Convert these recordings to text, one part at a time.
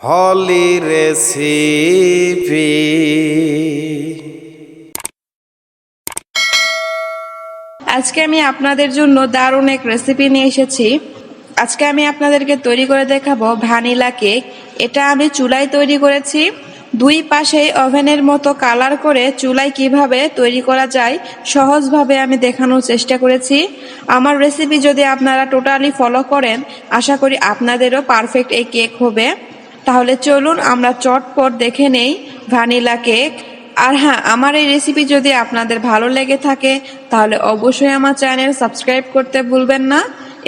হলি recipe. আজকে আমি আপনাদের জন্য দারুণ এক রেসিপি নিয়ে এসেছি। আজকে আমি আপনাদেরকে তৈরি করে দেখাবো ভ্যানিলা কেক। এটা আমি চুলায় তৈরি করেছি। দুই পাশে ওভেনের মতো কালার করে চুলায় কীভাবে তৈরি করা যায় সহজভাবে আমি দেখানোর চেষ্টা করেছি। আমার রেসিপি যদি আপনারা টোটালি ফলো করেন, আশা করি আপনাদেরও পারফেক্ট এই কেক হবে। তাহলে চলুন আমরা চটপট দেখে নেই ভ্যানিলা কেক। আর হ্যাঁ আমার এই রেসিপি যদি আপনাদের ভালো লেগে থাকে, তাহলে অবশ্যই আমার চ্যানেল সাবস্ক্রাইব করতে ভুলবেন না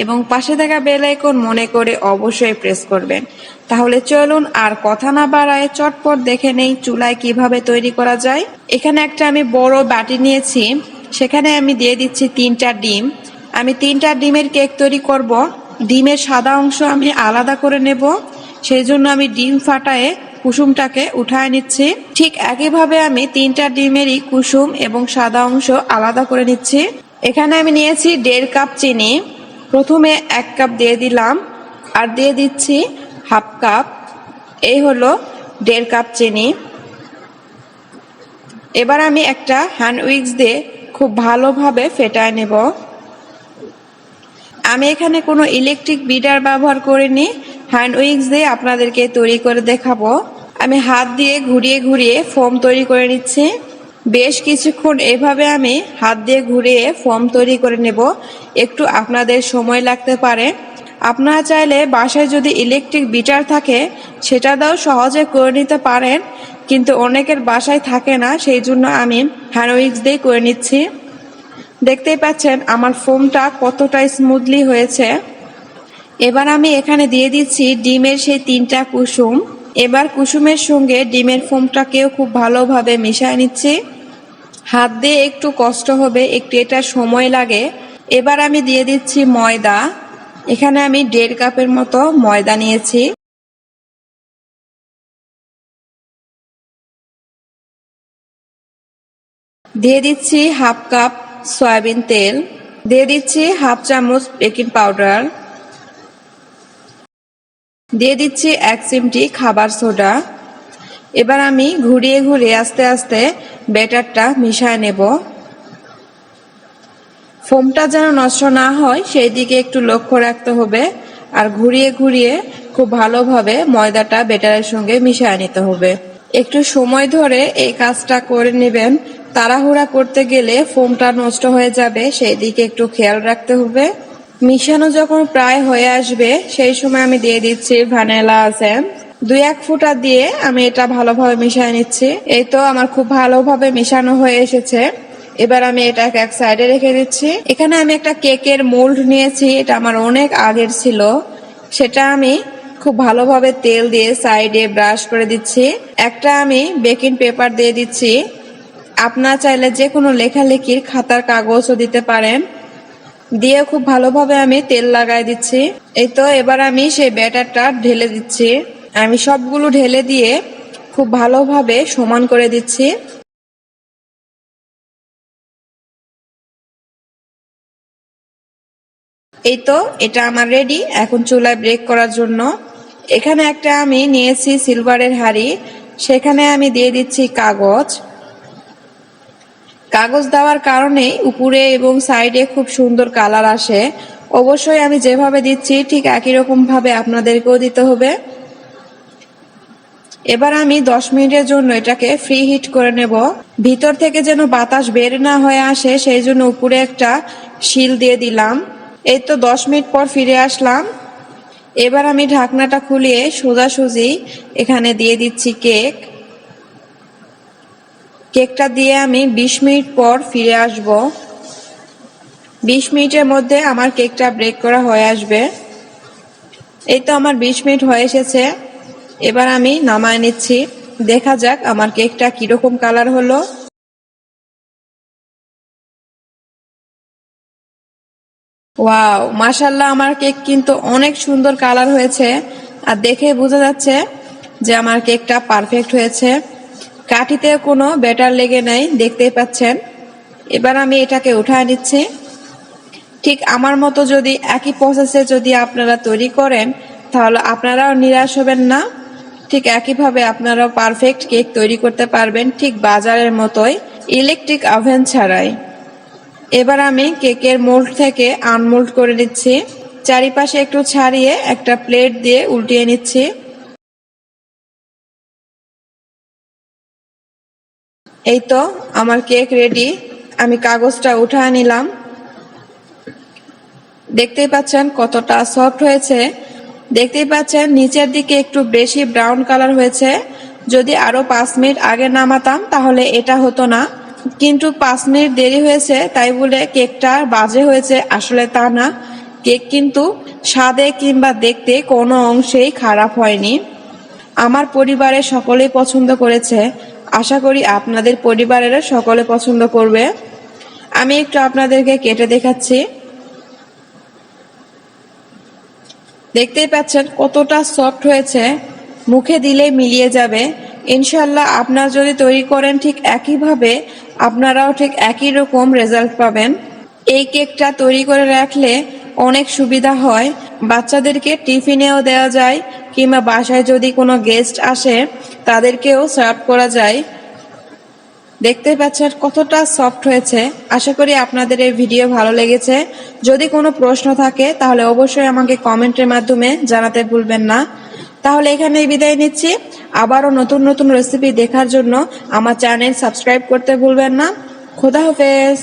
এবং পাশে থাকা বেল আইকন মনে করে অবশ্যই প্রেস করবেন। তাহলে চলুন আর কথা না বাড়ায় চটপট দেখে নেই চুলায় কীভাবে তৈরি করা যায়। এখানে একটা আমি বড় বাটি নিয়েছি, সেখানে আমি দিয়ে দিচ্ছি তিনটা ডিম। আমি তিনটা ডিমের কেক তৈরি করব। ডিমের সাদা অংশ আমি আলাদা করে নেব। সেই জন্য আমি ডিম ফাটায়ে কুসুমটাকে উঠায় নিচ্ছি। ঠিক একইভাবে আমি তিনটা ডিমেরই কুসুম এবং সাদা অংশ আলাদা করে নিচ্ছি। এখানে আমি নিয়েছি দেড় কাপ চিনি। প্রথমে এক কাপ দিয়ে দিলাম আর দিয়ে দিচ্ছি হাফ কাপ। এই হলো দেড় কাপ চিনি। এবার আমি একটা হ্যান্ড উইক্স দিয়ে খুব ভালোভাবে ফেটায় নেব। আমি এখানে কোনো ইলেকট্রিক বিডার ব্যবহার করিনি। হ্যান্ড উইক্স দিয়ে আপনাদেরকে তৈরি করে দেখাবো। আমি হাত দিয়ে ঘুরিয়ে ঘুরিয়ে ফোম তৈরি করে নিচ্ছি। বেশ কিছুক্ষণ এভাবে আমি হাত দিয়ে ঘুরিয়ে ফোম তৈরি করে নেব। একটু আপনাদের সময় লাগতে পারে। আপনারা চাইলে বাসায় যদি ইলেকট্রিক বিটার থাকে, সেটা দাও সহজে করে নিতে পারেন। কিন্তু অনেকের বাসায় থাকে না, সেই জন্য আমি হ্যান্ড উইক্স দিয়ে করে নিচ্ছি। দেখতেই পাচ্ছেন, আমার ফোমটা কতটা স্মুথলি হয়েছে। এবার আমি এখানে দিয়ে দিচ্ছি ডিমের সেই তিনটা কুসুম। এবার কুসুমের সঙ্গে ডিমের ফোমটাকেও খুব ভালোভাবে মিশিয়ে নিচ্ছি। হাত দিয়ে একটু কষ্ট হবে, একটু এটা সময় লাগে। এবার আমি দিয়ে দিচ্ছি ময়দা। এখানে আমি দেড় কাপের মতো ময়দা নিয়েছি। দিয়ে দিচ্ছি হাফ কাপ সয়াবিন তেল। দিয়ে দিচ্ছি হাফ চামচ বেকিং পাউডার। দিয়ে দিচ্ছি এক চিমটি খাবার সোডা। এবার আমি ঘুরিয়ে ঘুরিয়ে আস্তে আস্তে ব্যাটারটা মিশায় নেব। ফোমটা যেন নষ্ট না হয়, সেই দিকে একটু লক্ষ্য রাখতে হবে আর ঘুরিয়ে ঘুরিয়ে খুব ভালোভাবে ময়দাটা বেটারের সঙ্গে মিশিয়ে নিতে হবে। একটু সময় ধরে এই কাজটা করে নেবেন। তাড়াহুড়া করতে গেলে ফোমটা নষ্ট হয়ে যাবে, সেই দিকে একটু খেয়াল রাখতে হবে। মিশানো যখন প্রায় হয়ে আসবে, সেই সময় আমি দিয়ে দিচ্ছি ভ্যানিলা এসেন্স দুই এক ফুটা দিয়ে আমি এটা ভালোভাবে মিশিয়ে নিচ্ছি। এই তো আমার খুব ভালোভাবে মিশানো হয়ে এসেছে। এবার আমি এটাকে এক সাইডে রেখে দিচ্ছি। এখানে আমি একটা কেকের মোল্ড নিয়েছি, এটা আমার অনেক আগের ছিল। সেটা আমি খুব ভালোভাবে তেল দিয়ে সাইডে ব্রাশ করে দিচ্ছি। একটা আমি বেকিং পেপার দিয়ে দিচ্ছি। আপনার চাইলে যে কোনো লেখালেখির খাতার কাগজও দিতে পারেন। দিয়ে খুব ভালোভাবে আমি তেল লাগাই দিচ্ছি। এই তো, এবার আমি সেই ব্যাটারটা ঢেলে দিচ্ছি। আমি সবগুলো ঢেলে দিয়ে খুব ভালোভাবে সমান করে দিচ্ছি। এই তো, এটা আমার রেডি এখন চুলায় ব্রেক করার জন্য। এখানে একটা আমি নিয়েছি সিলভারের হাড়ি। সেখানে আমি দিয়ে দিচ্ছি কাগজ। কাগজ দেওয়ার কারণে উপরে এবং সাইডে খুব সুন্দর কালার আসে। অবশ্যই আমি যেভাবে দিচ্ছি, ঠিক একই রকম ভাবে আপনাদেরকেও দিতে হবে। এবার আমি দশ মিনিটের জন্য এটাকে ফ্রি হিট করে নেব। ভিতর থেকে যেন বাতাস বের না হয়ে আসে, সেই জন্য উপরে একটা শিল দিয়ে দিলাম। এই তো দশ মিনিট পর ফিরে আসলাম। এবার আমি ঢাকনাটা খুলিয়ে সোজাসুজি এখানে দিয়ে দিচ্ছি কেক কেকটা দিয়ে আমি বিশ মিনিট পর ফিরে আসব। বিশ মিনিটের মধ্যে আমার কেকটা ব্রেক করা হয়ে আসবে। এই তো আমার বিশ মিনিট হয়ে এসেছে। এবার আমি নামায় নিচ্ছি। দেখা যাক আমার কেকটা কীরকম কালার হলো। ওয়াও মাশাল্লাহ আমার কেক কিন্তু অনেক সুন্দর কালার হয়েছে। আর দেখে বোঝা যাচ্ছে যে আমার কেকটা পারফেক্ট হয়েছে। কাঠিতে কোনো ব্যাটার লেগে নাই, দেখতেই পাচ্ছেন। এবার আমি এটাকে উঠায় নিচ্ছি। ঠিক আমার মতো যদি একই প্রসেসে যদি আপনারা তৈরি করেন, তাহলে আপনারাও নিরাশ হবেন না। ঠিক একইভাবে আপনারাও পারফেক্ট কেক তৈরি করতে পারবেন ঠিক বাজারের মতোই ইলেকট্রিক ওভেন ছাড়াই। এবার আমি কেকের মোল্ড থেকে আনমোল্ড করে নিচ্ছি। চারিপাশে একটু ছাড়িয়ে একটা প্লেট দিয়ে উল্টিয়ে নিচ্ছি। এই তো, আমার কেক রেডি আমি কাগজটা উঠায় নিলাম। দেখতেই পাচ্ছেন কতটা সফট হয়েছে। দেখতেই পাচ্ছেন নিচের দিকে একটু বেশি ব্রাউন কালার হয়েছে। যদি আরও পাঁচ মিনিট আগে নামাতাম, তাহলে এটা হতো না। কিন্তু পাঁচ মিনিট দেরি হয়েছে, তাই বলে কেকটা বাজে হয়েছে। আসলে তা না। কেক কিন্তু স্বাদে কিংবা দেখতে কোনো অংশেই খারাপ হয়নি। আমার পরিবারের সকলেই পছন্দ করেছে। আশা করি আপনাদের পরিবারেরও সকলে পছন্দ করবে। আমি একটু আপনাদেরকে কেটে দেখাচ্ছি। দেখতেই পাচ্ছেন কতটা সফট হয়েছে। মুখে দিলেই মিলিয়ে যাবে। ইনশাল্লাহ আপনারা যদি তৈরি করেন ঠিক একইভাবে, আপনারাও ঠিক একই রকম রেজাল্ট পাবেন। এই কেকটা তৈরি করে রাখলে অনেক সুবিধা হয়। বাচ্চাদেরকে টিফিনেও দেওয়া যায় কিংবা বাসায় যদি কোনো গেস্ট আসে, তাদেরকেও সার্ভ করা যায়। দেখতে পাচ্ছেন কতটা সফট হয়েছে। আশা করি আপনাদের এই ভিডিও ভালো লেগেছে। যদি কোনো প্রশ্ন থাকে, তাহলে অবশ্যই আমাকে কমেন্টের মাধ্যমে জানাতে ভুলবেন না। তাহলে এখানেই বিদায় নিচ্ছি। আবারও নতুন নতুন রেসিপি দেখার জন্য আমার চ্যানেল সাবস্ক্রাইব করতে ভুলবেন না। খোদা হাফেজ।